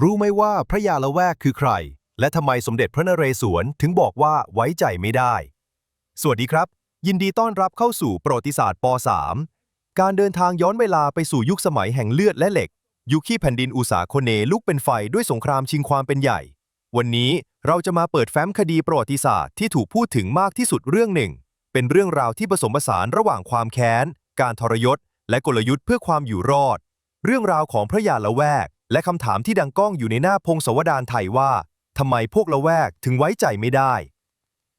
รู้ไหมว่าพระยาละแวกคือใคร และทำไมสมเด็จพระนเรศวรถึงบอกว่าไว้ใจไม่ได้ สวัสดีครับ ยินดีต้อนรับเข้าสู่ประวัติศาสตร์ป .3 การเดินทางย้อนเวลาไปสู่ยุคสมัยแห่งเลือดและเหล็ก ยุคที่แผ่นดินอุษาโคเนลุกเป็นไฟด้วยสงครามชิงความเป็นใหญ่ วันนี้เราจะมาเปิดแฟ้มคดีประวัติศาสตร์ที่ถูกพูดถึงมากที่สุดเรื่องหนึ่ง เป็นเรื่องราวที่ผสมผสานระหว่างความแค้น การทรยศ และกลยุทธ์เพื่อความอยู่รอด เรื่องราวของพระยาละแวก และคำถามที่ดังก้องอยู่ในหน้าพงศวดารไทยว่าทำไมพวกละแวกถึงไว้ใจไม่ได้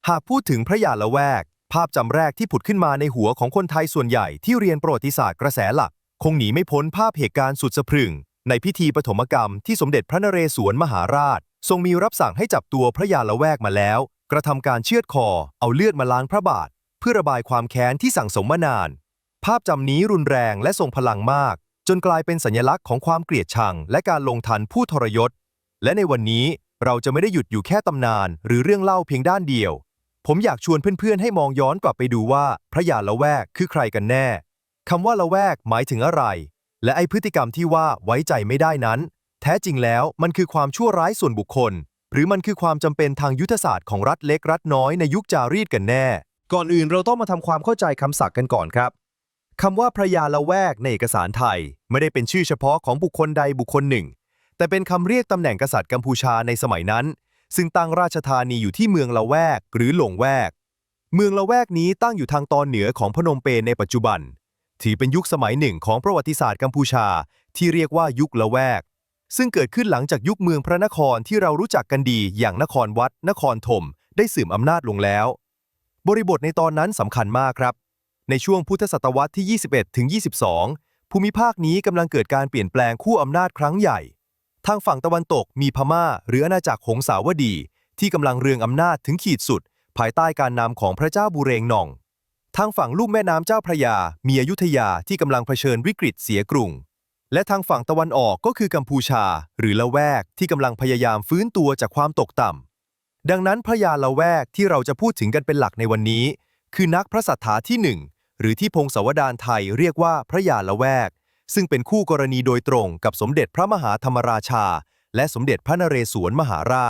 หากพูดถึงพระยาละแวก ภาพจำแรกที่ผุดขึ้นมาในหัวของคนไทยส่วนใหญ่ที่เรียนประวัติศาสตร์กระแสหลัก คงหนีไม่พ้นภาพเหตุการณ์สุดสะพรึง ในพิธีปฐมกรรมที่สมเด็จพระนเรศวรมหาราช ทรงมีรับสั่งให้จับตัวพระยาละแวกมาแล้ว กระทำการเชือดคอ เอาเลือดมาล้างพระบาท เพื่อระบายความแค้นที่สั่งสมมานาน ภาพจำนี้รุนแรงและทรงพลังมาก จนกลายเป็นสัญลักษณ์ของความเกลียดชัง และการลงทันผู้ทรยศ และในวันนี้เราจะไม่ได้หยุดอยู่แค่ตำนาน หรือเรื่องเล่าเพียงด้านเดียว ผมอยากชวนเพื่อนๆ ให้มองย้อนกลับไปดูว่าพระยาละแวกคือใครกันแน่คำว่าละแวกหมายถึงอะไร และไอพฤติกรรมที่ว่าไว้ใจไม่ได้นั้น แท้จริงแล้วมันคือความชั่วร้ายส่วนบุคคล หรือมันคือความจำเป็นทางยุทธศาสตร์ของรัฐเล็กรัฐน้อยในยุคจารีตกันแน่ ก่อนอื่นเราต้องมาทำความเข้าใจคำศัพท์กันก่อนครับ คำว่าพระยาละแวกในเอกสารไทย ไม่ได้เป็นชื่อเฉพาะของบุคคลใดบุคคลหนึ่ง แต่เป็นคำเรียกตำแหน่งกษัตริย์กัมพูชาในสมัยนั้น ซึ่งตั้งราชธานีอยู่ที่เมืองละแวกหรือหลงแวก เมืองละแวกนี้ตั้งอยู่ทางตอนเหนือของพนมเปญในปัจจุบัน ถือเป็นยุคสมัยหนึ่งของประวัติศาสตร์กัมพูชา ที่เรียกว่ายุคละแวก ซึ่งเกิดขึ้นหลังจากยุคเมืองพระนครที่เรารู้จักกันดีอย่างนครวัด นครธมได้เสื่อมอำนาจลงแล้ว บริบทในตอนนั้นสำคัญมากครับ ในช่วงพุทธศตวรรษที่ 21 ถึง 22 ภูมิภาคนี้กำลังเกิดการเปลี่ยนแปลงคู่อำนาจครั้งใหญ่ ทางฝั่งตะวันตกมีพม่า หรืออาณาจักรหงสาวดี ที่กำลังเรืองอำนาจถึงขีดสุด ภายใต้การนำของพระเจ้าบุเรงนอง ทางฝั่งลุ่มแม่น้ำเจ้าพระยา มีอยุธยาที่กำลังเผชิญวิกฤตเสียกรุง และทางฝั่งตะวันออกก็คือกัมพูชา หรือละแวกที่กำลังพยายามฟื้นตัวจากความตกต่ำดังนั้นพระยาละแวกที่เราจะพูดถึงกันเป็นหลักในวันนี้ คือนักพระสัทธาที่หนึ่ง หรือที่พงศาวดารไทยเรียกว่าพระยาละแวก ซึ่งเป็นคู่กรณีโดยตรงกับสมเด็จพระมหาธรรมราชา และสมเด็จพระนเรศวรมหาราช